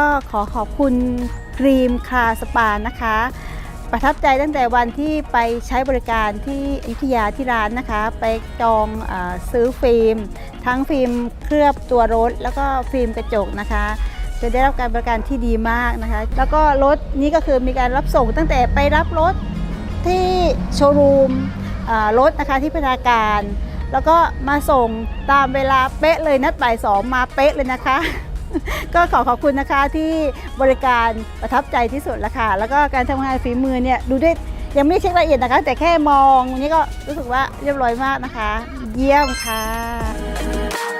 ็ขอขอบคุณครีมคาสปานะคะ ประทับใจตั้งแต่วันที่ไปใช้บริการที่อยุธยาที่ร้านนะคะ ไปจองอซื้อฟิล์ม ทั้งฟิล์มเคลือบตัวรถ แล้วก็ฟิล์มกระจกนะคะจะได้รับการบริการที่ดีมากนะคะ แล้วก็รถนี้ก็คือมีการรับส่งตั้งแต่ไปรับรถที่โชว์รูมรถนะคะที่พัฒนาการแล้วก็มาส่งตามเวลาเป๊ะเลยนัดบ่ายสองมาเป๊ะเลยนะคะ ก็ขอขอบคุณนะคะที่บริการประทับใจที่สุดละค่ะ แล้วก็การทำงานฝีมือเนี่ยดูด้วยยังไม่ได้เช็คละเอียดนะคะ แต่แค่มองนี่ก็รู้สึกว่าเรียบร้อยมากนะคะ เยี่ยมค่ะ